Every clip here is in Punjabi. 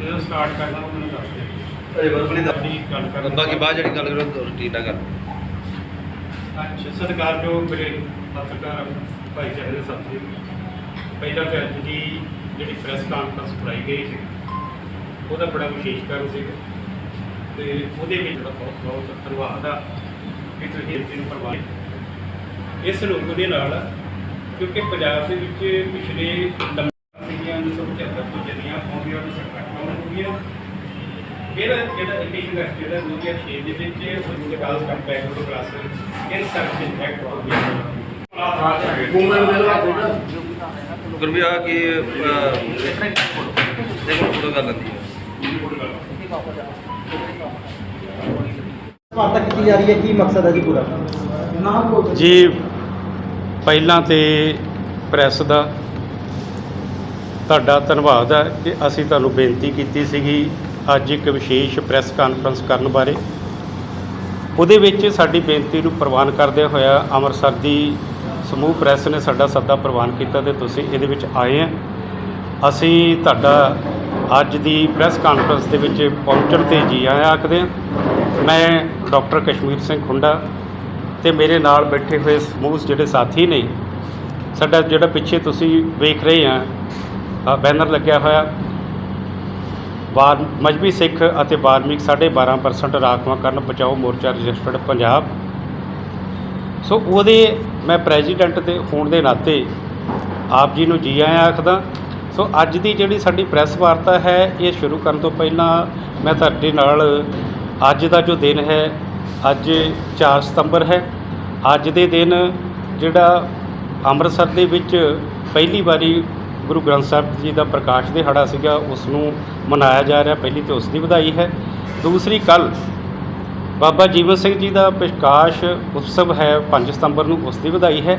ਜਦੋਂ ਸਟਾਰਟ ਕਰਨਾ ਉਹ ਮੈਨੂੰ ਦੱਸ ਦੇ ਆਪਣੀ ਗੱਲ ਕਰਨ। ਬਾਕੀ ਬਾਅਦ ਜਿਹੜੀ ਗੱਲ ਕਰੋ ਰੁਟੀਨ ਨਾਲ ਕਰ ਅੱਛਾ ਸਤਿਕਾਰ ਜੋ ਮੇਰੇ ਪੱਤਰਕਾਰ ਭਾਈਚਾਰੇ ਦੇ ਸਾਥੀ। ਪਹਿਲਾਂ ਤਾਂ ਅੱਜ ਦੀ ਜਿਹੜੀ ਪ੍ਰੈਸ ਕਾਨਫਰੰਸ ਕਰਾਈ ਗਈ ਸੀ ਉਹਦਾ ਬੜਾ ਵਿਸ਼ੇਸ਼ ਕਾਰਨ ਸੀ। ਤੇ ਉਹਦੇ ਵਿੱਚ ਜਿਹੜਾ ਬਹੁਤ ਬਹੁਤ ਧੰਨਵਾਦ ਆ ਕਿ ਤੁਸੀਂ ਇਸ ਨੂੰ ਪਰਵਾਹ ਇਸ ਲੋਕ ਦੇ ਨਾਲ ਕਿਉਂਕਿ ਪੰਜਾਬ ਦੇ ਵਿੱਚ ਪਿਛਲੇ ਸੀਗੀਆਂ 1975 ਤੋਂ ਜਿਹੜੀਆਂ ਆਉਂਦੀਆਂ ਉਹ ਸਰਕਾਰਾਂ ਹੋਈਆਂ ਫਿਰ ਜਿਹੜਾ ਯੂਨੀਵਰਸਿਟੀ ਦਾ 2006 ਦੇ ਵਿੱਚ ਵਿਕਾਸ ਕੰਪੈਕਟ ਤੋਂ ਕਲਾਸ ਇਹ ਸਰਵਿਸ ਇੰਪੈਕਟ ਹੋ ਗਿਆ ਗੁਰਵੀ ਆ ਕਿ ਦੇਖੋ ਫੋਟੋ ਕਰ ਲੈਂਦੀ ਹੈ। ਵਾਰਤਾ ਕੀਤੀ ਜਾ ਰਹੀ ਹੈ ਕੀ ਮਕਸਦ ਹੈ ਜੀ ਪੂਰਾ? ਜੀ ਪਹਿਲਾਂ ਤੇ ਪ੍ਰੈਸ ਦਾ ਤੁਹਾਡਾ ਧੰਨਵਾਦ ਹੈ ਕਿ ਅਸੀਂ ਤੁਹਾਨੂੰ ਬੇਨਤੀ ਕੀਤੀ ਸੀਗੀ ਅੱਜ ਇੱਕ ਵਿਸ਼ੇਸ਼ ਪ੍ਰੈਸ ਕਾਨਫਰੰਸ ਕਰਨ ਬਾਰੇ। ਉਹਦੇ ਵਿੱਚ ਸਾਡੀ ਬੇਨਤੀ ਨੂੰ ਪ੍ਰਵਾਨ ਕਰਦੇ ਹੋਇਆ ਅੰਮ੍ਰਿਤਸਰ ਦੀ ਸਮੂਹ ਪ੍ਰੈਸ ਨੇ ਸਾਡਾ ਸੱਦਾ ਪ੍ਰਵਾਨ ਕੀਤਾ ਤੇ ਤੁਸੀਂ ਇਹਦੇ ਵਿੱਚ ਆਏ ਆ। ਅਸੀਂ ਤੁਹਾਡਾ ਅੱਜ ਦੀ ਪ੍ਰੈਸ ਕਾਨਫਰੰਸ ਦੇ ਵਿੱਚ ਪਹੁੰਚਣ ਤੇ ਜੀ ਆਇਆਂ ਆਖਦੇ ਹਾਂ। ਮੈਂ ਡਾਕਟਰ ਕਸ਼ਮੀਰ ਸਿੰਘ ਖੁੰਡਾ ਤੇ ਮੇਰੇ ਨਾਲ ਬੈਠੇ ਹੋਏ ਸਮੂਹ ਜਿਹੜੇ ਸਾਥੀ ਨੇ, ਸਾਡਾ ਜਿਹੜਾ ਪਿੱਛੇ ਤੁਸੀਂ ਵੇਖ ਰਹੇ ਆ ਬੈਨਰ ਲੱਗਿਆ ਹੋਇਆ। ਵਾਰ, ਮਜਬੀ ਸਿੱਖ ਅਤੇ ਵਾਰਮਿਕ 12.5% ਰਾਖਵਾਂਕਰਨ ਬਚਾਓ ਮੋਰਚਾ ਰਜਿਸਟਰਡ ਪੰਜਾਬ। ਸੋ ਉਹਦੇ ਮੈਂ ਪ੍ਰੈਜ਼ੀਡੈਂਟ ਦੇ ਹੋਣ ਦੇ ਨਾਤੇ ਆਪ ਜੀ ਨੂੰ ਜੀ ਆਇਆਂ ਆਖਦਾ। ਸੋ ਅੱਜ ਦੀ ਜਿਹੜੀ ਸਾਡੀ ਪ੍ਰੈਸ ਵਾਰਤਾ ਹੈ, ਇਹ ਸ਼ੁਰੂ ਕਰਨ ਤੋਂ ਪਹਿਲਾਂ ਮੈਂ ਤੁਹਾਡੇ ਨਾਲ ਅੱਜ ਦਾ ਜੋ ਦਿਨ ਹੈ ਅੱਜ 4 ਸਤੰਬਰ ਹੈ। ਅੱਜ ਦੇ ਦਿਨ ਜਿਹੜਾ ਅੰਮ੍ਰਿਤਸਰ ਦੇ ਵਿੱਚ ਪਹਿਲੀ ਵਾਰੀ ਗੁਰੂ ਗ੍ਰੰਥ ਸਾਹਿਬ ਜੀ ਦਾ ਪ੍ਰਕਾਸ਼ ਦਿਹਾੜਾ ਸੀਗਾ ਉਸ ਨੂੰ ਮਨਾਇਆ ਜਾ ਰਿਹਾ, ਪਹਿਲੀ ਤੇ ਉਸ ਦੀ ਵਧਾਈ ਹੈ। ਦੂਸਰੀ ਕੱਲ ਬਾਬਾ ਜੀਵਨ ਸਿੰਘ ਜੀ ਦਾ ਪ੍ਰਕਾਸ਼ ਉਤਸਵ ਹੈ 5 ਸਤੰਬਰ ਨੂੰ ਉਸ ਦੀ ਵਧਾਈ ਹੈ।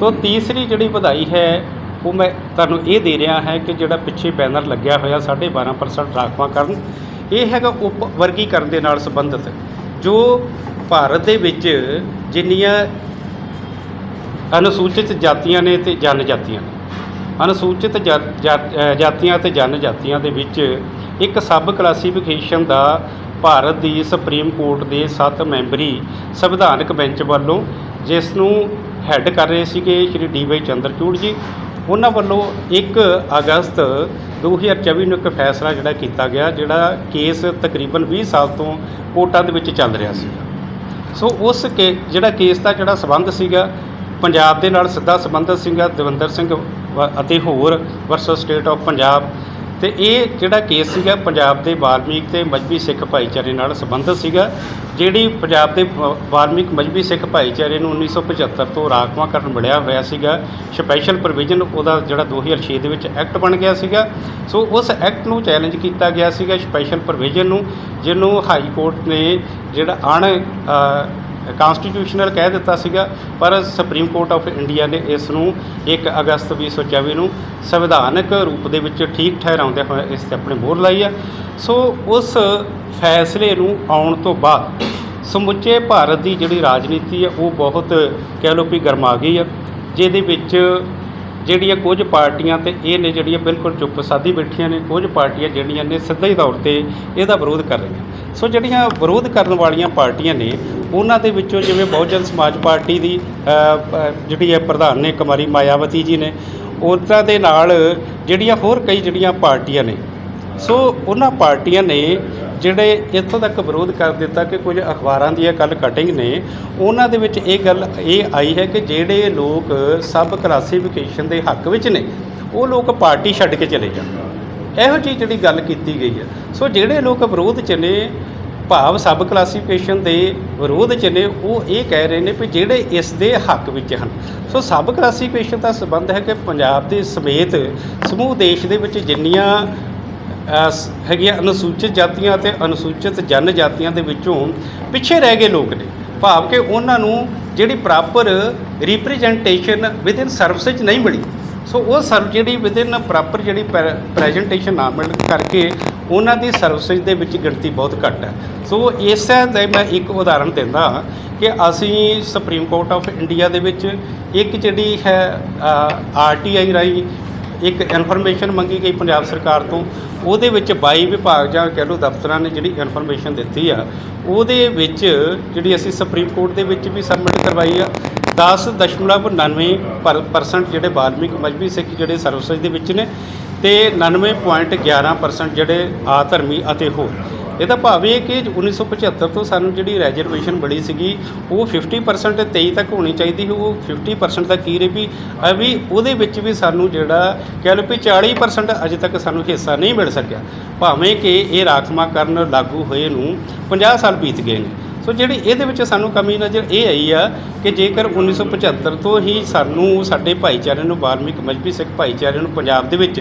ਤੋਂ ਤੀਸਰੀ ਜਿਹੜੀ ਵਧਾਈ ਹੈ, ਉਹ ਮੈਂ ਤੁਹਾਨੂੰ ਇਹ ਦੇ ਰਿਹਾ ਹੈ ਕਿ ਜਿਹੜਾ ਪਿੱਛੇ ਬੈਨਰ ਲੱਗਿਆ ਹੋਇਆ 12.5% ਰਾਖਵਾਂਕਰਨ, ਇਹ ਹੈਗਾ ਉਪ ਵਰਗੀਕਰਨ ਦੇ ਨਾਲ ਸੰਬੰਧਿਤ। ਜੋ ਭਾਰਤ ਦੇ ਵਿੱਚ ਜਿੰਨੀਆਂ ਅਨੁਸੂਚਿਤ ਜਾਤੀਆਂ ਨੇ ਤੇ ਜਨਜਾਤੀਆਂ ਨੇ। ਅਨੁਸੂਚਿਤ ਜਾ- ਜਾ- ਅ, ਜਾਤੀਆਂ ਤੇ ਜਨਜਾਤੀਆਂ ਦੇ ਵਿੱਚ ਇੱਕ ਸਬ ਕਲਾਸੀਫਿਕੇਸ਼ਨ ਦਾ ਭਾਰਤ ਦੀ ਸੁਪਰੀਮ ਕੋਰਟ ਦੇ 7 ਮੈਂਬਰੀ ਸੰਵਿਧਾਨਕ ਬੈਂਚ ਵੱਲੋਂ ਜਿਸ ਨੂੰ ਹੈੱਡ ਕਰ ਰਹੇ ਸੀਗੇ ਸ਼੍ਰੀ ਡੀ ਵਾਈ ਚੰਦਰਚੂੜ ਜੀ ਉਹਨਾਂ ਵੱਲੋਂ 1 ਅਗਸਤ 2024 ਨੂੰ ਇੱਕ ਫੈਸਲਾ ਜਿਹੜਾ ਕੀਤਾ ਗਿਆ, ਜਿਹੜਾ ਕੇਸ ਤਕਰੀਬਨ 20 ਸਾਲ ਤੋਂ ਕੋਰਟਾਂ ਦੇ ਵਿੱਚ ਚੱਲ ਰਿਹਾ ਸੀ। ਸੋ ਉਸ ਕੇ, ਜਿਹੜਾ ਕੇਸ ਦਾ ਜਿਹੜਾ ਸਬੰਧ ਸੀਗਾ, ਪੰਜਾਬ ਦੇ ਨਾਲ ਸਿੱਧਾ ਸੰਬੰਧਿਤ ਸੀਗਾ, ਦਵਿੰਦਰ ਸਿੰਘ ਵ- ਅਤੇ ਹੋਰ ਵਰਸਸ ਸਟੇਟ ਆਫ ਪੰਜਾਬ ਤੇ ਇਹ ਜਿਹੜਾ ਕੇਸ ਸੀਗਾ ਪੰਜਾਬ ਦੇ ਵਾਲਮੀਕ ਤੇ ਮਜਬੀ ਸਿੱਖ ਭਾਈਚਾਰੇ ਨਾਲ ਸੰਬੰਧਿਤ ਸੀਗਾ, ਜਿਹੜੀ ਪੰਜਾਬ ਦੇ ਵਾਲਮੀਕ ਮਜਬੀ ਸਿੱਖ ਭਾਈਚਾਰੇ ਨੂੰ 1975 ਤੋਂ ਰਾਖਵਾਂਕਰਨ ਮਿਲਿਆ ਹੋਇਆ ਸੀਗਾ ਸਪੈਸ਼ਲ ਪ੍ਰੋਵੀਜ਼ਨ ਉਹਦਾ ਜਿਹੜਾ 2006 ਦੇ ਵਿੱਚ ਐਕਟ ਬਣ ਗਿਆ ਸੀਗਾ। ਸੋ ਉਸ ਐਕਟ ਨੂੰ ਚੈਲੰਜ ਕੀਤਾ ਗਿਆ ਸੀਗਾ ਸਪੈਸ਼ਲ ਪ੍ਰੋਵੀਜ਼ਨ ਨੂੰ, ਜਿਹਨੂੰ ਹਾਈ ਕੋਰਟ ਨੇ ਜਿਹੜਾ ਅਣ ਕਾਨਸਟੀਟਿਊਸ਼ਨਲ ਕਹਿ ਦਿੱਤਾ ਸੀਗਾ, ਪਰ ਸੁਪਰੀਮ ਕੋਰਟ ਆਫ ਇੰਡੀਆ ਨੇ ਇਸ ਨੂੰ 1 ਅਗਸਤ 2024 ਨੂੰ ਸੰਵਿਧਾਨਕ ਰੂਪ ਦੇ ਵਿੱਚ ਠੀਕ ਠਹਿਰਾਉਂਦੇ ਹੋਏ ਇਸ ਤੇ ਆਪਣੇ ਮੋਹਰ ਲਾਈ ਆ। ਸੋ ਉਸ ਫੈਸਲੇ ਨੂੰ ਆਉਣ ਤੋਂ ਬਾਅਦ ਸਮੁੱਚੇ ਭਾਰਤ ਦੀ ਜਿਹੜੀ ਰਾਜਨੀਤੀ ਹੈ ਉਹ ਬਹੁਤ ਕਹਿ ਲਓ ਵੀ ਗਰਮਾ ਗਈ ਆ, ਜਿਹਦੇ ਵਿੱਚ ਜਿਹੜੀਆਂ ਕੁਝ ਪਾਰਟੀਆਂ ਤੇ ਇਹ ਨੇ ਜਿਹੜੀਆਂ ਬਿਲਕੁਲ ਚੁੱਪ ਸਾਦੀ ਬੈਠੀਆਂ ਨੇ, ਕੁਝ ਪਾਰਟੀਆਂ ਜਿਹੜੀਆਂ ਨੇ ਸਿੱਧੇ ਹੀ ਤੌਰ ਤੇ ਇਹਦਾ ਵਿਰੋਧ ਕਰ ਰਹੀਆਂ। ਸੋ ਜਿਹੜੀਆਂ ਵਿਰੋਧ ਕਰਨ ਵਾਲੀਆਂ ਪਾਰਟੀਆਂ ਨੇ, ਉਹਨਾਂ ਦੇ ਵਿੱਚੋਂ ਜਿਵੇਂ ਬਹੁਜਨ ਸਮਾਜ ਪਾਰਟੀ ਦੀ ਜਿਹੜੀ ਹੈ ਪ੍ਰਧਾਨ ਨੇ ਕੁਮਾਰੀ ਮਾਇਆਵਤੀ ਜੀ ਨੇ, ਉਹਨਾਂ ਦੇ ਨਾਲ ਜਿਹੜੀਆਂ ਹੋਰ ਕਈ ਜਿਹੜੀਆਂ ਪਾਰਟੀਆਂ ਨੇ। ਸੋ ਉਹਨਾਂ ਪਾਰਟੀਆਂ ਨੇ ਜਿਹੜੇ ਇੱਥੋਂ ਤੱਕ ਵਿਰੋਧ ਕਰ ਦਿੱਤਾ ਕਿ ਕੁਝ ਅਖਬਾਰਾਂ ਦੀਆਂ ਕੱਲ ਕਟਿੰਗ ਨੇ, ਉਹਨਾਂ ਦੇ ਵਿੱਚ ਇਹ ਗੱਲ ਇਹ ਆਈ ਹੈ ਕਿ ਜਿਹੜੇ ਲੋਕ ਸਬ ਕਲਾਸੀਫਿਕੇਸ਼ਨ ਦੇ ਹੱਕ ਵਿੱਚ ਨੇ, ਉਹ ਲੋਕ ਪਾਰਟੀ ਛੱਡ ਕੇ ਚਲੇ ਜਾਣ। ਇਹੋ ਜਿਹੀ ਜਿਹੜੀ ਗੱਲ ਕੀਤੀ ਗਈ ਹੈ। ਸੋ ਜਿਹੜੇ ਲੋਕ ਵਿਰੋਧ 'ਚ ਨੇ, ਭਾਵ ਸਬ ਕਲਾਸੀਫਿਕੇਸ਼ਨ ਦੇ ਵਿਰੋਧ 'ਚ ਨੇ, ਉਹ ਇਹ ਕਹਿ ਰਹੇ ਨੇ ਵੀ ਜਿਹੜੇ ਇਸ ਦੇ ਹੱਕ ਵਿੱਚ ਹਨ। ਸੋ ਸਬ ਕਲਾਸੀਫਿਕੇਸ਼ਨ ਦਾ ਸਬੰਧ ਹੈ ਕਿ ਪੰਜਾਬ ਦੇ ਸਮੇਤ ਸਮੂਹ ਦੇਸ਼ ਦੇ ਵਿੱਚ ਜਿੰਨੀਆਂ ਅ, ਹੈਗੀਆਂ ਅਨੁਸੂਚਿਤ ਜਾਤੀਆਂ ਅਤੇ ਅਨੁਸੂਚਿਤ ਜਨਜਾਤੀਆਂ ਦੇ ਵਿੱਚੋਂ ਪਿੱਛੇ ਰਹਿ ਗਏ ਲੋਕ ਨੇ। ਭਾਵ ਕਿ ਉਹਨਾਂ ਨੂੰ ਜਿਹੜੀ ਪ੍ਰੋਪਰ ਰਿਪਰੈਜ਼ੈਂਟੇਸ਼ਨ ਵਿਦਿਨ ਸਰਵਿਸਿਜ਼ ਨਹੀਂ ਮਿਲੀ। ਸੋ ਉਹ ਸਰ ਜਿਹੜੀ ਵਿਦਿਨ ਪ੍ਰੋਪਰ ਜਿਹੜੀ ਪ੍ਰੈਜੈਂਟੇਸ਼ਨ ਨਾ ਮਿਲਣ ਕਰਕੇ ਉਹਨਾਂ ਦੀ ਸਰਵਿਸਿਜ਼ ਦੇ ਵਿੱਚ ਗਿਣਤੀ ਬਹੁਤ ਘੱਟ ਹੈ। ਸੋ ਇਸ ਦੇ ਮੈਂ ਇੱਕ ਉਦਾਹਰਣ ਦਿੰਦਾ ਕਿ ਅਸੀਂ ਸੁਪਰੀਮ ਕੋਰਟ ਆਫ ਇੰਡੀਆ ਦੇ ਵਿੱਚ ਇੱਕ ਜਿਹੜੀ ਹੈ ਆਰਟੀਆਈ ਰਾਹੀਂ ਇੱਕ ਇਨਫੋਰਮੇਸ਼ਨ ਮੰਗੀ ਗਈ ਪੰਜਾਬ ਸਰਕਾਰ ਤੋਂ, ਉਹਦੇ ਵਿੱਚ 22 ਵਿਭਾਗ ਜਾਂ ਕਹਿ ਲਓ ਦਫ਼ਤਰਾਂ ਨੇ ਜਿਹੜੀ ਇਨਫੋਰਮੇਸ਼ਨ ਦਿੱਤੀ ਆ, ਉਹਦੇ ਵਿੱਚ ਜਿਹੜੀ ਅਸੀਂ ਸੁਪਰੀਮ ਕੋਰਟ ਦੇ ਵਿੱਚ ਵੀ ਸਬਮਿਟ ਕਰਵਾਈ ਆ 10.99% ਪਰਸੈਂਟ ਜਿਹੜੇ ਬਾਲਮਿਕ ਮਜਬੀ ਸਿੱਖ ਜਿਹੜੇ ਸਰਵਿਸ ਦੇ ਵਿੱਚ ਨੇ ਤੇ 99.11% ਜਿਹੜੇ ਆਧਰਮੀ ਅਤੇ ਹੋਰ। ਇਹਦਾ ਭਾਵ ਇਹ ਕਿ 1975 ਤੋਂ ਸਾਨੂੰ ਜਿਹੜੀ ਰਿਜ਼ਰਵੇਸ਼ਨ ਬੜੀ ਸੀਗੀ, ਉਹ 50% 23 ਤੱਕ ਹੋਣੀ ਚਾਹੀਦੀ ਸੀ। ਉਹ 50% ਤੱਕ ਕੀ ਰਹੀ ਵੀ ਅਭੀ ਉਹਦੇ ਵਿੱਚ ਵੀ ਸਾਨੂੰ ਜਿਹੜਾ, ਕਹਿ ਲਓ ਵੀ 40% ਅਜੇ ਤੱਕ ਸਾਨੂੰ ਹਿੱਸਾ ਨਹੀਂ ਮਿਲ ਸਕਿਆ। ਭਾਵੇਂ ਕਿ ਇਹ ਰਾਖਵਾਂਕਰਨ ਲਾਗੂ ਹੋਏ ਨੂੰ 50 ਸਾਲ ਬੀਤ ਗਏ ਨੇ। ਸੋ ਜਿਹੜੀ ਇਹਦੇ ਵਿੱਚ ਸਾਨੂੰ ਕਮੀ ਨਜ਼ਰ ਇਹ ਆਈ ਆ ਕਿ ਜੇਕਰ 1975 ਤੋਂ ਹੀ ਸਾਨੂੰ ਸਾਡੇ ਭਾਈਚਾਰੇ ਨੂੰ ਵਾਲਮੀਕ ਮਜਬੀ ਸਿੱਖ ਭਾਈਚਾਰੇ ਨੂੰ ਪੰਜਾਬ ਦੇ ਵਿੱਚ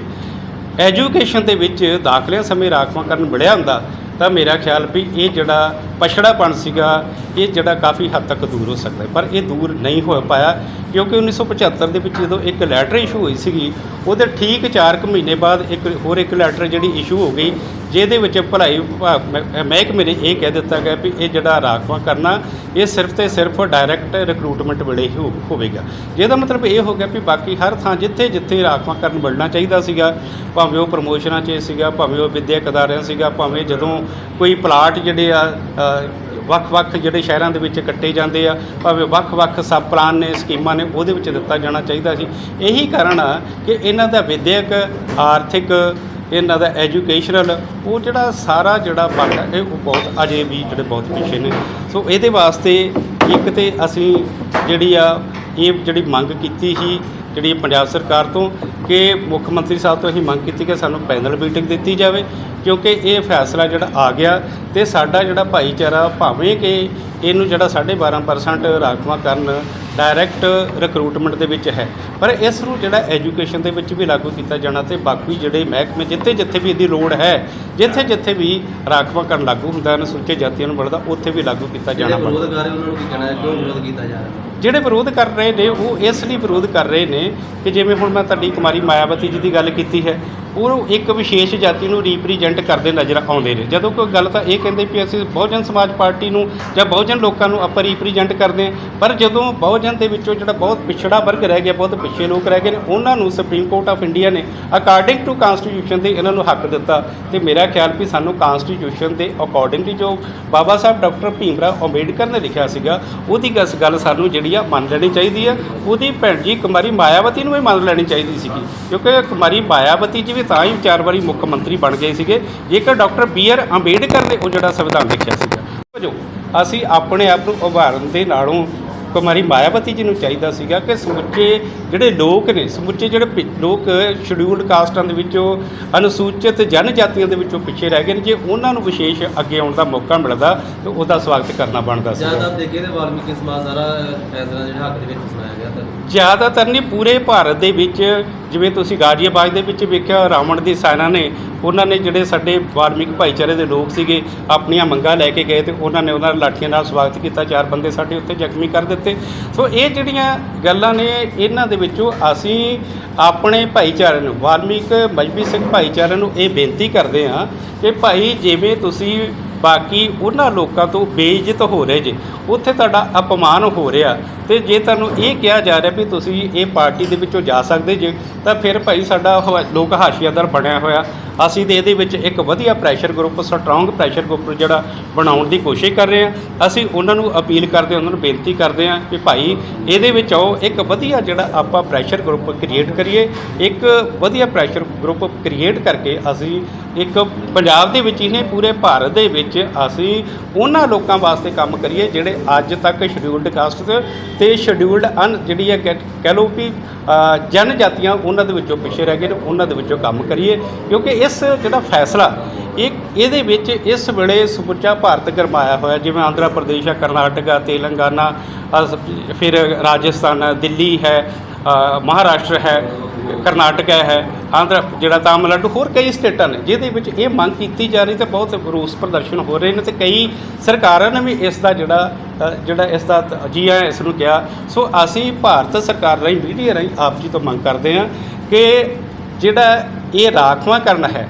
ਐਜੂਕੇਸ਼ਨ ਦੇ ਵਿੱਚ ਦਾਖਲਿਆਂ ਸਮੇਂ ਰਾਖਵਾਂਕਰਨ ਮਿਲਿਆ ਹੁੰਦਾ, ਤਾਂ ਮੇਰਾ ਖਿਆਲ ਵੀ ਇਹ ਜਿਹੜਾ ਪਛੜਾਪਣ ਸੀਗਾ, ਇਹ ਜਿਹੜਾ ਕਾਫੀ ਹੱਦ ਤੱਕ ਦੂਰ ਹੋ ਸਕਦਾ ਪਰ ਇਹ ਦੂਰ ਨਹੀਂ ਹੋ ਪਾਇਆ, ਕਿਉਂਕਿ 1975 ਦੇ ਵਿੱਚ ਜਦੋਂ ਇੱਕ ਲੈਟਰ ਇਸ਼ੂ ਹੋਈ ਸੀਗੀ, ਉਹਦੇ ਠੀਕ 4 ਕੁ ਮਹੀਨੇ ਬਾਅਦ ਇੱਕ ਹੋਰ ਇੱਕ ਲੈਟਰ ਜਿਹੜੀ ਇਸ਼ੂ ਹੋ ਗਈ, ਜਿਹਦੇ ਵਿੱਚ ਭਲਾਈ ਵਿਭਾਗ, ਮਹਿ- ਮਹਿਕਮੇ ਨੇ ਇਹ ਕਹਿ ਦਿੱਤਾ ਗਿਆ ਵੀ ਇਹ ਜਿਹੜਾ ਰਾਖਵਾਂ ਕਰਨਾ, ਇਹ ਸਿਰਫ ਤੇ ਸਿਰਫ ਡਾਇਰੈਕਟ ਰਿਕਰੂਟਮੈਂਟ ਵੇਲੇ ਹੀ ਹੋਵੇਗਾ। ਜਿਹਦਾ ਮਤਲਬ ਇਹ ਹੋ ਗਿਆ ਵੀ ਬਾਕੀ ਹਰ ਥਾਂ ਜਿੱਥੇ ਜਿੱਥੇ ਰਾਖਵਾਂ ਕਰਨ ਮਿਲਣਾ ਚਾਹੀਦਾ ਸੀਗਾ, ਭਾਵੇਂ ਉਹ ਪ੍ਰਮੋਸ਼ਨਾਂ 'ਚ ਸੀਗਾ, ਭਾਵੇਂ ਉਹ ਵਿਦਿਅਕ ਅਦਾਰਿਆਂ ਸੀਗਾ, ਭਾਵੇਂ ਜਦੋਂ ਕੋਈ ਪਲਾਟ ਜਿਹੜੇ ਆ ਵੱਖ-ਵੱਖ ਜਿਹੜੇ ਸ਼ਹਿਰਾਂ ਦੇ ਵਿੱਚ ਕੱਟੇ ਜਾਂਦੇ ਆ, ਭਾਵੇਂ ਵੱਖ-ਵੱਖ ਸਬ ਪਲਾਨ ਨੇ, ਸਕੀਮਾਂ ਨੇ, ਉਹਦੇ ਵਿੱਚ ਦਿੱਤਾ ਜਾਣਾ ਚਾਹੀਦਾ ਸੀ। ਇਹੀ ਕਾਰਨ ਆ ਕਿ ਇਹਨਾਂ ਦਾ ਵਿਦਿਅਕ, ਆਰਥਿਕ, ਇਹਨਾਂ ਦਾ ਐਜੂਕੇਸ਼ਨਲ, ਉਹ ਜਿਹੜਾ ਸਾਰਾ ਜਿਹੜਾ ਪੱਖ ਹੈ ਇਹ ਉਹ ਬਹੁਤ ਅਜੇ ਵੀ ਜਿਹੜੇ ਬਹੁਤ ਪਿੱਛੇ ਨੇ। ਸੋ ਇਹਦੇ ਵਾਸਤੇ ਇੱਕ ਤੇ ਅਸੀਂ ਜਿਹੜੀ ਆ, ਇਹ ਜਿਹੜੀ ਮੰਗ ਕੀਤੀ ਸੀ, ਜਿਹੜੀ ਪੰਜਾਬ ਸਰਕਾਰ ਤੋਂ ਕਿ ਮੁੱਖ ਮੰਤਰੀ ਸਾਹਿਬ ਤੋਂ ਅਸੀਂ ਮੰਗ ਕੀਤੀ ਕਿ ਸਾਨੂੰ ਪੈਨਲ ਮੀਟਿੰਗ ਦਿੱਤੀ ਜਾਵੇ, ਕਿਉਂਕਿ ਇਹ ਫੈਸਲਾ ਜਿਹੜਾ ਆ ਗਿਆ ਤੇ ਸਾਡਾ ਜਿਹੜਾ ਭਾਈਚਾਰਾ ਭਾਵੇਂ ਕਿ ਇਹਨੂੰ ਜਿਹੜਾ 12.5% ਰਾਖਵਾਂ ਕਰਨ ਡਾਇਰੈਕਟ ਰਿਕਰੂਟਮੈਂਟ ਦੇ ਵਿੱਚ ਹੈ। ਪਰ ਇਸ ਨੂੰ ਜਿਹੜਾ ਐਜੂਕੇਸ਼ਨ ਦੇ ਵਿੱਚ ਵੀ ਲਾਗੂ ਕੀਤਾ ਜਾਣਾ ਤੇ ਬਾਕੀ ਜਿਹੜੇ ਮਹਿਕਮੇ ਜਿੱਥੇ ਜਿੱਥੇ ਵੀ ਇਹਦੀ ਲੋੜ ਹੈ ਜਿੱਥੇ ਜਿੱਥੇ ਵੀ ਰਾਖਵਾਂ ਕਰਨ ਲਾਗੂ ਹੁੰਦਾ ਅਨੁਸੂਚਿਤ ਜਾਤੀਆਂ ਨੂੰ ਮਿਲਦਾ ਉੱਥੇ ਵੀ ਲਾਗੂ ਕੀਤਾ ਜਾਣਾ ਜਿਹੜੇ ਬਣਦਾ ਵਿਰੋਧ ਕਰ ਰਹੇ ਉਹਨਾਂ ਨੂੰ ਕੀ ਕਹਿਣਾ ਹੈ? ਕਿਉਂ ਵਿਰੋਧ ਕੀਤਾ ਜਾ ਰਿਹਾ? ਜਿਹੜੇ ਵਿਰੋਧ ਕਰ ਰਹੇ ਨੇ ਉਹ ਇਸ ਲਈ ਵਿਰੋਧ ਕਰ ਰਹੇ ਨੇ ਕਿ ਜਿਵੇਂ ਹੁਣ ਮੈਂ ਤੁਹਾਡੀ ਕੁਮਾਰੀ ਮਾਇਆਵਤੀ ਜੀ ਦੀ ਗੱਲ ਕੀਤੀ ਹੈ ਉਹ ਇੱਕ ਵਿਸ਼ੇਸ਼ ਜਾਤੀ ਨੂੰ ਰਿਪਰੈਜ਼ੈਂਟ ਕਰਦੇ ਨਜ਼ਰ ਆਉਂਦੇ ਨੇ। ਜਦੋਂ ਕੋਈ ਗੱਲ ਤਾਂ ਇਹ ਕਹਿੰਦੇ ਵੀ ਅਸੀਂ ਬਹੁਜਨ ਸਮਾਜ ਪਾਰਟੀ ਨੂੰ ਜਾਂ ਬਹੁਜਨ ਲੋਕਾਂ ਨੂੰ ਆਪਾਂ ਰਿਪਰੈਜ਼ੈਂਟ ਕਰਦੇ ਹਾਂ। ਪਰ ਜਦੋਂ ਬਹੁਜਨ ਦੇ ਵਿੱਚੋਂ ਜਿਹੜਾ ਬਹੁਤ ਪਿਛੜਾ ਵਰਗ ਰਹਿ ਗਿਆ, ਬਹੁਤ ਪਿੱਛੇ ਲੋਕ ਰਹਿ ਗਏ ਨੇ, ਉਹਨਾਂ ਨੂੰ ਸੁਪਰੀਮ ਕੋਰਟ ਆਫ ਇੰਡੀਆ ਨੇ ਅਕਾਰਡਿੰਗ ਟੂ ਕਾਨਸਟੀਟਿਊਸ਼ਨ ਦੇ ਇਹਨਾਂ ਨੂੰ ਹੱਕ ਦਿੱਤਾ। ਤੇ ਮੇਰਾ ਖਿਆਲ ਵੀ ਸਾਨੂੰ ਕਾਨਸਟੀਟਿਊਸ਼ਨ ਦੇ ਅਕੋਰਡਿੰਗਲੀ ਜੋ ਬਾਬਾ ਸਾਹਿਬ ਡਾਕਟਰ ਭੀਮਰਾਵ ਅੰਬੇਡਕਰ ਨੇ ਲਿਖਿਆ ਸੀਗਾ, ਉਹਦੀ ਗੱਲ ਸਾਨੂੰ ਜਿਹੜੀ ਆ ਮੰਨ ਲੈਣੀ ਚਾਹੀਦੀ ਆ। ਉਹਦੀ ਭੈਣ ਜੀ ਕੁਮਾਰੀ ਮਾਇਆਵਤੀ ਨੂੰ ਵੀ ਮੰਨ ਲੈਣੀ ਚਾਹੀਦੀ ਸੀਗੀ, ਕਿਉਂਕਿ ਕੁਮਾਰੀ ਮਾਇਆਵਤੀ ਜੀ ਵੀ ਤਾਂ ਹੀ ਚਾਰ ਵਾਰੀ ਮੁੱਖ ਮੰਤਰੀ ਬਣ ਗਏ ਸੀਗੇ। ਜੇਕਰ ਡਾਕਟਰ ਬੀ ਆਰ ਅੰਬੇਡਕਰ ਨੇ ਉਹ ਜਿਹੜਾ ਸੰਵਿਧਾਨ ਲਿਖਿਆ ਸੀਗਾ। ਜੋ ਅਸੀਂ ਆਪਣੇ ਆਪ ਨੂੰ ਉਭਾਰਨ ਦੇ ਨਾਲੋਂ ਕੁਮਾਰੀ ਮਾਇਆਵਤੀ ਜੀ ਨੂੰ ਚਾਹੀਦਾ ਸੀਗਾ ਕਿ ਸਮੁੱਚੇ ਜਿਹੜੇ ਲੋਕ ਨੇ ਸਮੁੱਚੇ ਜਿਹੜੇ ਲੋਕ ਸ਼ਡਿਊਲਡ ਕਾਸਟਾਂ ਦੇ ਵਿੱਚੋਂ ਅਨੁਸੂਚਿਤ ਜਨਜਾਤੀਆਂ ਦੇ ਵਿੱਚੋਂ ਪਿੱਛੇ ਰਹਿ ਗਏ ਨੇ ਜੇ ਉਹਨਾਂ ਨੂੰ ਵਿਸ਼ੇਸ਼ ਅੱਗੇ ਆਉਣ ਦਾ ਮੌਕਾ ਮਿਲਦਾ ਤੇ ਉਹਦਾ ਸਵਾਗਤ ਕਰਨਾ ਬਣਦਾ ਸੀ ਜ਼ਿਆਦਾ ਦੇਖੇ ਤੇ ਵਾਲਮੀਕੀ ਸਮਾਜ ਸਾਰਾ ਫੈਸਲਾ ਜਿਹੜਾ ਹੱਕ ਦੇ ਵਿੱਚ ਸੁਣਾਇਆ ਗਿਆ ਤਾਂ। ਜ਼ਿਆਦਾਤਰ ਨਹੀਂ ਪੂਰੇ ਭਾਰਤ ਦੇ ਵਿੱਚ ਜਿਵੇਂ ਤੁਸੀਂ ਗਾਜ਼ੀਆਬਾਦ ਦੇ ਵਿੱਚ ਵੇਖਿਆ, ਰਾਵਣ ਦੀ ਸੈਨਾ ਨੇ, ਉਹਨਾਂ ਨੇ ਜਿਹੜੇ ਸਾਡੇ ਵਾਲਮੀਕ ਭਾਈਚਾਰੇ ਦੇ ਲੋਕ ਸੀਗੇ, ਆਪਣੀਆਂ ਮੰਗਾਂ ਲੈ ਕੇ ਗਏ ਤੇ ਉਹਨਾਂ ਨੇ ਉਹਨਾਂ ਦਾ ਲਾਠੀਆਂ ਨਾਲ ਸਵਾਗਤ ਕੀਤਾ, ਚਾਰ ਬੰਦੇ ਸਾਡੇ ਉੱਤੇ ਜ਼ਖਮੀ ਕਰ ਦਿੱਤੇ। ਸੋ ਇਹ ਜਿਹੜੀਆਂ ਗੱਲਾਂ ਨੇ, ਇਹਨਾਂ ਦੇ ਵਿੱਚੋਂ ਅਸੀਂ ਆਪਣੇ ਭਾਈਚਾਰੇ ਨੂੰ, ਵਾਲਮੀਕ ਮਜਬੀ ਸਿੰਘ ਭਾਈਚਾਰੇ ਨੂੰ ਇਹ ਬੇਨਤੀ ਕਰਦੇ ਹਾਂ ਕਿ ਭਾਈ, ਜਿਵੇਂ ਤੁਸੀਂ ਬਾਕੀ ਉਹਨਾਂ ਲੋਕਾਂ ਤੋਂ ਬੇਇੱਜ਼ਤ ਹੋ ਰਹੇ ਜੇ। ਉੱਥੇ ਤੁਹਾਡਾ ਅਪਮਾਨ ਹੋ ਰਿਹਾ। ਤੇ ਜੇ ਤੁਹਾਨੂੰ ਇਹ ਕਿਹਾ ਜਾ ਰਿਹਾ ਵੀ ਤੁਸੀਂ ਇਹ ਪਾਰਟੀ ਦੇ ਵਿੱਚੋਂ ਜਾ ਸਕਦੇ ਜੇ, ਤਾਂ ਫਿਰ ਭਾਈ ਸਾਡਾ ਹਵਾ- ਲੋਕ ਹਾਸ਼ੀਆਦਾਰ ਬਣਿਆ ਹੋਇਆ। ਅਸੀਂ ਤੇ ਇਹਦੇ ਵਿੱਚ ਇੱਕ ਵਧੀਆ pressure group strong pressure group ਜਿਹੜਾ ਬਣਾਉਣ ਦੀ ਕੋਸ਼ਿਸ਼ ਕਰ ਰਹੇ ਹਾਂ। ਅਸੀਂ ਉਹਨਾਂ ਨੂੰ ਅਪੀਲ ਕਰਦੇ ਹਾਂ, ਉਹਨਾਂ ਨੂੰ ਬੇਨਤੀ ਕਰਦੇ ਹਾਂ ਕਿ ਭਾਈ ਇਹਦੇ ਵਿੱਚ ਆਓ, ਇੱਕ ਵਧੀਆ ਜਿਹੜਾ ਆਪਾਂ ਪ੍ਰੈਸ਼ਰ ਗਰੁੱਪ ਕ੍ਰੀਏਟ ਕਰੀਏ। ਇੱਕ ਵਧੀਆ ਪ੍ਰੈਸ਼ਰ ਗਰੁੱਪ ਕ੍ਰੀਏਟ ਕਰਕੇ ਅਸੀਂ ਇੱਕ ਪੰਜਾਬ ਦੇ ਵਿੱਚ ਹੀ ਨਹੀਂ, ਪੂਰੇ ਭਾਰਤ ਦੇ ਵਿੱਚ ਅਸੀਂ ਉਹਨਾਂ ਲੋਕਾਂ ਵਾਸਤੇ ਕੰਮ ਕਰੀਏ ਜਿਹੜੇ ਅੱਜ ਤੱਕ ਸ਼ਡਿਊਲਡ ਕਾਸਟ ਤੇ ਸ਼ਡਿਊਲਡ ਅਨ ਜਿਹੜੀ ਹੈ ਕਹਿ ਕਹਿ ਲਓ ਵੀ ਜਨ ਜਾਤੀਆਂ ਉਹਨਾਂ ਦੇ ਵਿੱਚੋਂ ਪਿੱਛੇ ਰਹਿ ਗਏ ਨੇ ਉਹਨਾਂ ਦੇ ਵਿੱਚੋਂ ਕੰਮ ਕਰੀਏ। ਕਿਉਂਕਿ ਇਸ ਜਿਹੜਾ ਫੈਸਲਾ ਇਹ ਇਹਦੇ ਵਿੱਚ ਇਸ ਵੇਲੇ ਸਮੁੱਚਾ ਭਾਰਤ ਗਰਮਾਇਆ ਹੋਇਆ, ਜਿਵੇਂ ਆਂਧਰਾ ਪ੍ਰਦੇਸ਼ ਆ ਕਰਨਾਟਕਾ, ਤੇਲੰਗਾਨਾ ਫਿਰ ਰਾਜਸਥਾਨ ਹੈ ਦਿੱਲੀ ਹੈ ਮਹਾਰਾਸ਼ਟਰ ਹੈ, ਕਰਨਾਟਕਾ ਹੈ, ਆਂਧਰਾ ਜਿਹੜਾ ਤਾਮਿਲਨਾਡੂ, ਹੋਰ ਕਈ ਸਟੇਟਾਂ ਨੇ, ਜਿਹਦੇ ਵਿੱਚ ਇਹ ਮੰਗ ਕੀਤੀ ਜਾ ਰਹੀ ਤੇ ਬਹੁਤ ਰੋਸ ਪ੍ਰਦਰਸ਼ਨ ਹੋ ਰਹੇ ਨੇ ਤੇ ਕਈ ਸਰਕਾਰਾਂ ਨੇ ਵੀ ਇਸ ਦਾ ਜਿਹੜਾ ਜਿਹੜਾ ਇਸ ਦਾ ਤ- ਜੀ ਆਇਆਂ ਇਸ ਨੂੰ ਕਿਹਾ। ਸੋ ਅਸੀਂ ਭਾਰਤ ਸਰਕਾਰ ਰਾਹੀਂ, ਮੀਡੀਆ ਰਾਹੀਂ ਆਪ ਜੀ ਤੋਂ ਮੰਗ ਕਰਦੇ ਹਾਂ ਕਿ ਜਿਹੜਾ ਇਹ ਰਾਖਵਾਂਕਰਨ ਹੈ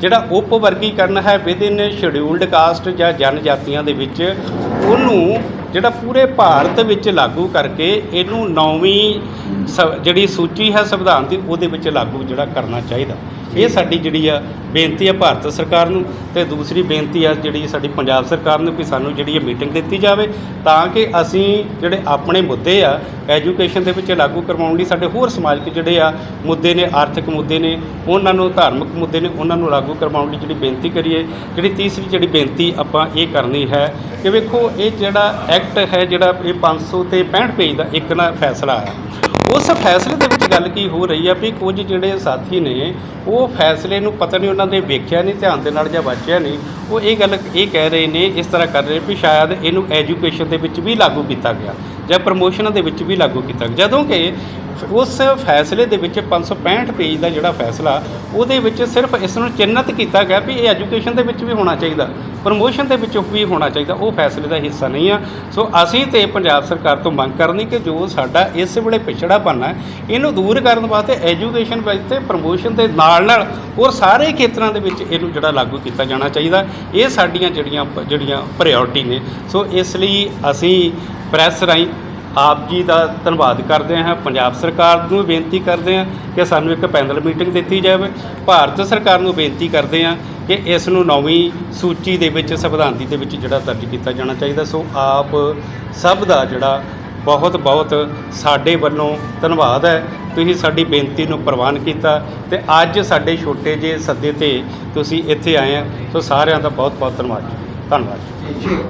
ਜਿਹੜਾ ਉਪ ਵਰਗੀਕਰਨ ਹੈ ਵਿਦਿਨ ਸ਼ਡਿਊਲਡ ਕਾਸਟ ਜਾਂ ਜਨਜਾਤੀਆਂ ਦੇ ਵਿੱਚ, ਉਹਨੂੰ ਜਿਹੜਾ ਪੂਰੇ ਭਾਰਤ ਵਿੱਚ ਲਾਗੂ ਕਰਕੇ ਇਹਨੂੰ ਨੌਵੀਂ ਸ- ਜਿਹੜੀ ਸੂਚੀ ਹੈ ਸੰਵਿਧਾਨ ਦੀ, ਉਹਦੇ ਵਿੱਚ ਲਾਗੂ ਜਿਹੜਾ ਕਰਨਾ ਚਾਹੀਦਾ। ਇਹ ਸਾਡੀ ਜਿਹੜੀ ਆ ਬੇਨਤੀ ਆ ਭਾਰਤ ਸਰਕਾਰ ਨੂੰ ਤੇ ਦੂਸਰੀ ਬੇਨਤੀ ਆ ਜਿਹੜੀ ਸਾਡੀ ਪੰਜਾਬ ਸਰਕਾਰ ਨੂੰ ਕਿ ਸਾਨੂੰ ਜਿਹੜੀ ਇਹ ਮੀਟਿੰਗ ਦਿੱਤੀ ਜਾਵੇ ਤਾਂ ਕਿ ਅਸੀਂ ਜਿਹੜੇ ਆਪਣੇ ਮੁੱਦੇ ਆ ਐਜੂਕੇਸ਼ਨ ਦੇ ਵਿੱਚ ਲਾਗੂ ਕਰਵਾਉਣ ਲਈ ਸਾਡੇ ਹੋਰ ਸਮਾਜਿਕ ਜਿਹੜੇ ਆ ਮੁੱਦੇ ਨੇ, ਆਰਥਿਕ ਮੁੱਦੇ ਨੇ, ਉਹਨਾਂ ਨੂੰ, ਧਾਰਮਿਕ ਮੁੱਦੇ ਨੇ, ਉਹਨਾਂ ਨੂੰ ਲਾਗੂ ਕਰਵਾਉਣ ਲਈ ਜਿਹੜੀ ਬੇਨਤੀ ਕਰੀਏ। ਜਿਹੜੀ ਤੀਸਰੀ ਜਿਹੜੀ ਬੇਨਤੀ ਆਪਾਂ ਇਹ ਕਰਨੀ ਹੈ ਕਿ ਵੇਖੋ, ਇਹ ਜਿਹੜਾ ਐਕਟ ਹੈ ਜਿਹੜਾ ਇਹ 500 ਤੇ 65 ਪੇਜ ਦਾ ਇੱਕ ਨਾ ਫੈਸਲਾ ਹੈ ਉਸ ਫੈਸਲੇ ਦੇ ਵਿੱਚ ਗੱਲ ਕੀ ਹੋ ਰਹੀ ਆ ਵੀ ਕੁਝ ਜਿਹੜੇ ਸਾਥੀ ਨੇ, ਉਹ ਫੈਸਲੇ ਨੂੰ ਪਤਾ ਨਹੀਂ ਉਹਨਾਂ ਨੇ ਵੇਖਿਆ ਨਹੀਂ, ਧਿਆਨ ਦੇ ਨਾਲ ਜਾਂ ਵਾਚਿਆ ਨਹੀਂ, ਉਹ ਇਹ ਗੱਲ ਇਹ ਕਹਿ ਰਹੇ ਨੇ, ਇਸ ਤਰ੍ਹਾਂ ਕਰ ਰਹੇ ਵੀ ਸ਼ਾਇਦ ਇਹਨੂੰ ਐਜੂਕੇਸ਼ਨ ਦੇ ਵਿੱਚ ਵੀ ਲਾਗੂ ਕੀਤਾ ਗਿਆ ਜਾਂ ਪ੍ਰਮੋਸ਼ਨਾਂ ਦੇ ਵਿੱਚ ਵੀ ਲਾਗੂ ਕੀਤਾ ਜਦੋਂ ਕਿ ਉਸ ਫੈਸਲੇ ਦੇ ਵਿੱਚ 565 ਪੇਜ ਦਾ ਜਿਹੜਾ ਫੈਸਲਾ, ਉਹਦੇ ਵਿੱਚ ਸਿਰਫ ਇਸ ਨੂੰ ਚਿੰਨ੍ਹਿਤ ਕੀਤਾ ਗਿਆ ਵੀ ਇਹ ਐਜੂਕੇਸ਼ਨ ਦੇ ਵਿੱਚ ਵੀ ਹੋਣਾ ਚਾਹੀਦਾ, ਪ੍ਰਮੋਸ਼ਨ ਦੇ ਵਿੱਚ ਵੀ ਹੋਣਾ ਚਾਹੀਦਾ, ਉਹ ਫੈਸਲੇ ਦਾ ਹਿੱਸਾ ਨਹੀਂ ਆ। ਸੋ ਅਸੀਂ ਤੇ ਪੰਜਾਬ ਸਰਕਾਰ ਤੋਂ ਮੰਗ ਕਰਨੀ ਕਿ ਜੋ ਸਾਡਾ ਇਸ ਵੇਲੇ ਪਿਛੜਾਪਨ ਹੈ, ਇਹਨੂੰ ਦੂਰ ਕਰਨ ਵਾਸਤੇ ਐਜੂਕੇਸ਼ਨ ਵਿੱਚ ਤੇ ਪ੍ਰਮੋਸ਼ਨ ਦੇ ਨਾਲ ਨਾਲ ਹੋਰ ਸਾਰੇ ਖੇਤਰਾਂ ਦੇ ਵਿੱਚ ਇਹਨੂੰ ਜਿਹੜਾ ਲਾਗੂ ਕੀਤਾ ਜਾਣਾ ਚਾਹੀਦਾ। ਇਹ ਸਾਡੀਆਂ ਜਿਹੜੀਆਂ ਜਿਹੜੀਆਂ ਪ੍ਰਾਇੋਰਟੀ ਨੇ। ਸੋ ਇਸ ਲਈ ਅਸੀਂ ਪ੍ਰੈਸ ਰਾਹੀਂ ਆਪ ਜੀ ਦਾ ਧੰਨਵਾਦ ਕਰਦੇ ਹਾਂ, ਪੰਜਾਬ ਸਰਕਾਰ ਨੂੰ ਬੇਨਤੀ ਕਰਦੇ ਹਾਂ ਕਿ ਸਾਨੂੰ ਇੱਕ ਪੈਨਲ ਮੀਟਿੰਗ ਦਿੱਤੀ ਜਾਵੇ। ਭਾਰਤ ਸਰਕਾਰ ਨੂੰ ਬੇਨਤੀ ਕਰਦੇ ਹਾਂ ਕਿ ਇਸ ਨੂੰ ਨੌਵੀਂ ਸੂਚੀ ਦੇ ਵਿੱਚ ਸੰਵਿਧਾਨਤੀ ਦੇ ਵਿੱਚ ਜਿਹੜਾ ਦਰਜ ਕੀਤਾ ਜਾਣਾ ਚਾਹੀਦਾ। ਸੋ ਆਪ ਸਭ ਦਾ ਜਿਹੜਾ ਬਹੁਤ ਬਹੁਤ ਸਾਡੇ ਵੱਲੋਂ ਧੰਨਵਾਦ ਹੈ। ਤੁਸੀਂ ਸਾਡੀ ਬੇਨਤੀ ਨੂੰ ਪ੍ਰਵਾਨ ਕੀਤਾ ਤੇ ਅੱਜ ਸਾਡੇ ਛੋਟੇ ਜਿਹੇ ਸੱਦੇ ਤੇ ਤੁਸੀਂ ਇੱਥੇ ਆਏ ਆ। ਸੋ ਸਾਰਿਆਂ ਦਾ ਬਹੁਤ ਬਹੁਤ ਧੰਨਵਾਦ। ਜੀ। ਧੰਨਵਾਦ ਜੀ।